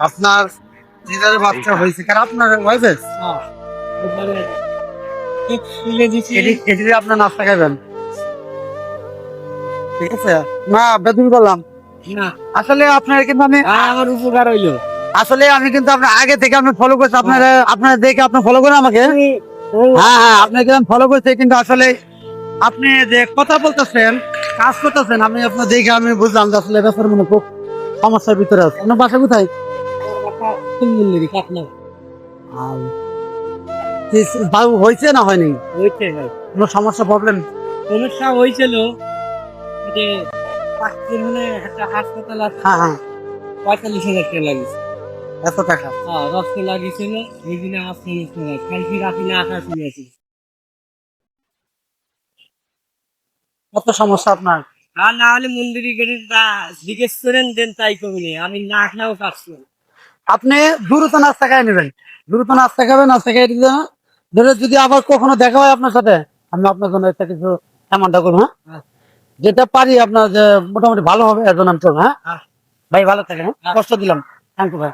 আপনার বাচ্চা হয়েছে কারণ আপনার হ্যাঁ আপনার নাস্তা খাবেন। ঠিক আছে? না বেতন আসলে আপনার কিন্তু আমি আমার উপকার হইল। আসলে আমি কিন্তু আপনার আগে থেকে আমি ফলো করছি আপনারা আপনারা দেখে আপনি ফলো করেন আমাকে। হ্যাঁ হ্যাঁ। আপনাকে আমি ফলো করছি কিন্তু আসলে আপনি যে কথা বলতেছেন কাজ করতেছেন আমি আপনার দেখে আমি বুঝলাম যে আসলে ব্যাপার মনে খুব সমস্যার ভিতরে আছে। আপনার বাসা কোথায়? আর বাবু হয়েছে না হয়নি? হয়েছে কোনো সমস্যা প্রবলেম সমস্যা হয়েছিল যে পাঁচদিন হলে একটা হাসপাতাল আছে। হ্যাঁ হ্যাঁ। পঁয়তাল্লিশ হাজার টাকা লাগিয়েছে এত টাকা? হ্যাঁ রক্ত লাগিয়েছিল এই দিনে আমার সমস্যা হয় কালকে রাতে না আসা শুনেছি কত সমস্যা আপনার? আর না হলে মন্দিরে গেলে তা জিজ্ঞেস করেন দেন তাই কমিনি আমি না কাজ করি আপনি দ্রুত নাস্তা খাই নেবেন। দ্রুত নাস্তা খাবেন নাস্তা খাই দিতে ধরে যদি আবার কখনো দেখা হয় আপনার সাথে আমি আপনার জন্য একটা কিছু অ্যামাউন্টটা করব হ্যাঁ? হ্যাঁ। যেটা পারি আপনার যে মোটামুটি ভালো হবে এর জন্য আমি করব হ্যাঁ? হ্যাঁ। ভাই ভালো থাকেন হ্যাঁ? কষ্ট দিলাম। থ্যাংক ইউ ভাই।